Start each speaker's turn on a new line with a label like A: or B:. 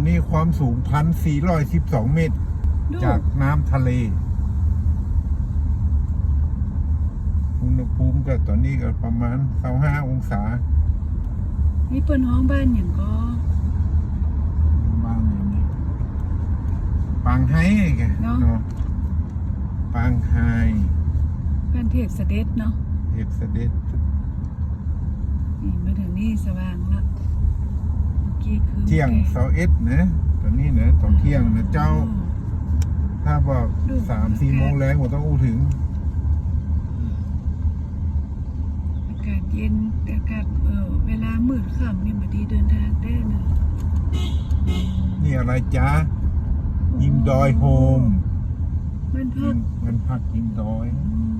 A: อนนี้ความสูงพันสี่ร้อยสิบสองเมตร
B: ดู
A: จากน้ำทะเล อุณหภูมิก็ตอนนี้ก็ประมาณเาห้าองศา
B: นี่เปิ้นห้องบ้านอย่างก็
A: บ้านอย่างนี้ปางไห้แกเนาะปางไฮ
B: บ้านเทพเสด็จเนาะ
A: เห็บเสด็จ
B: นี่มาถึงนี่สว่างแล้วเมื่อ กี้คือ
A: เที่ยงเสาเอ็ดนะตอนนี้นะตอนเที่ยงนะเจ้า ถ้าบอก
B: ดู
A: สามสี่โมงแรงผมต้องอู้ถึง
B: อากาศเย็นแต่อากาศเออเวลามืดค่ำนี่มาดีเดินทางได้นะ
A: นี่อะไรจ๊ะยิมดอยโฮม
B: บ้านพั
A: ยิ
B: ก
A: มมันพักยิมดอย
B: อืม